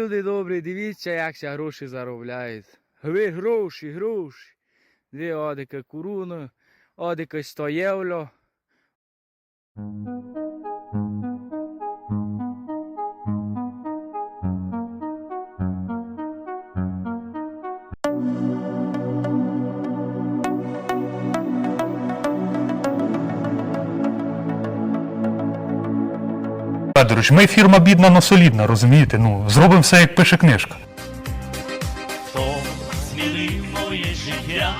Люди добрі, дивіться, як ся гроші заробляють. Ви гроші, гроші. Дві одика куруну, одика 100 євро. Федорович, ми фірма бідна, но солідна, розумієте? Ну, зробимо все, як пише книжка. То змінив моє життя.